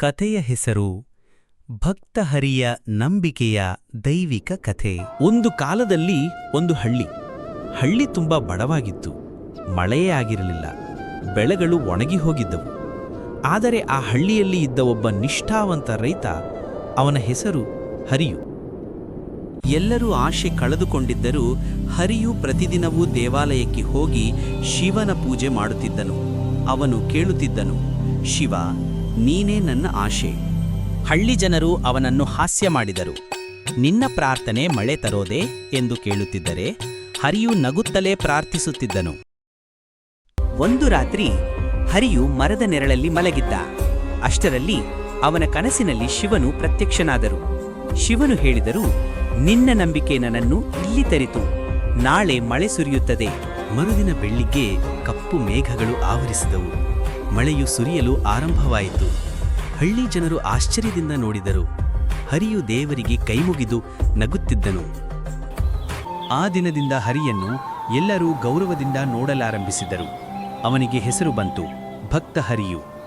ಕಥೆಯ ಹೆಸರು ಭಕ್ತಹರಿಯ ನಂಬಿಕೆಯ ದೈವಿಕ ಕಥೆ. ಒಂದು ಕಾಲದಲ್ಲಿ ಒಂದು ಹಳ್ಳಿ. ಹಳ್ಳಿ ತುಂಬ ಬಡವಾಗಿತ್ತು. ಮಳೆಯೇ ಆಗಿರಲಿಲ್ಲ. ಬೆಳೆಗಳು ಒಣಗಿ ಹೋಗಿದ್ದವು. ಆದರೆ ಆ ಹಳ್ಳಿಯಲ್ಲಿ ಇದ್ದ ಒಬ್ಬ ನಿಷ್ಠಾವಂತ ರೈತ ಅವನ ಹೆಸರು ಹರಿಯು. ಎಲ್ಲರೂ ಆಶೆ ಕಳೆದುಕೊಂಡಿದ್ದರೂ ಹರಿಯು ಪ್ರತಿದಿನವೂ ದೇವಾಲಯಕ್ಕೆ ಹೋಗಿ ಶಿವನ ಪೂಜೆ ಮಾಡುತ್ತಿದ್ದನು. ಅವನು ಕೇಳುತ್ತಿದ್ದನು, ಶಿವ ನೀನೇ ನನ್ನ ಆಶೆ. ಹಳ್ಳಿ ಜನರು ಅವನನ್ನು ಹಾಸ್ಯ ಮಾಡಿದರು. ನಿನ್ನ ಪ್ರಾರ್ಥನೆ ಮಳೆ ತರೋದೆ ಎಂದು ಕೇಳುತ್ತಿದ್ದರೆ ಹರಿಯು ನಗುತ್ತಲೇ ಪ್ರಾರ್ಥಿಸುತ್ತಿದ್ದನು. ಒಂದು ರಾತ್ರಿ ಹರಿಯು ಮರದ ನೆರಳಲ್ಲಿ ಮಲಗಿದ್ದ. ಅಷ್ಟರಲ್ಲಿ ಅವನ ಕನಸಿನಲ್ಲಿ ಶಿವನು ಪ್ರತ್ಯಕ್ಷನಾದರು. ಶಿವನು ಹೇಳಿದರು, ನಿನ್ನ ನಂಬಿಕೆ ನನ್ನನ್ನು ಇಲ್ಲಿ ತರಿತು. ನಾಳೆ ಮಳೆ ಸುರಿಯುತ್ತದೆ. ಮರುದಿನ ಬೆಳ್ಳಿಗ್ಗೆ ಕಪ್ಪು ಮೇಘಗಳು ಆವರಿಸಿದವು. ಮಳೆಯು ಸುರಿಯಲು ಆರಂಭವಾಯಿತು. ಹಳ್ಳಿ ಜನರು ಆಶ್ಚರ್ಯದಿಂದ ನೋಡಿದರು. ಹರಿಯು ದೇವರಿಗೆ ಕೈಮುಗಿದು ನಗುತ್ತಿದ್ದನು. ಆ ದಿನದಿಂದ ಹರಿಯನ್ನು ಎಲ್ಲರೂ ಗೌರವದಿಂದ ನೋಡಲಾರಂಭಿಸಿದರು. ಅವನಿಗೆ ಹೆಸರು ಬಂತು, ಭಕ್ತ ಹರಿಯು.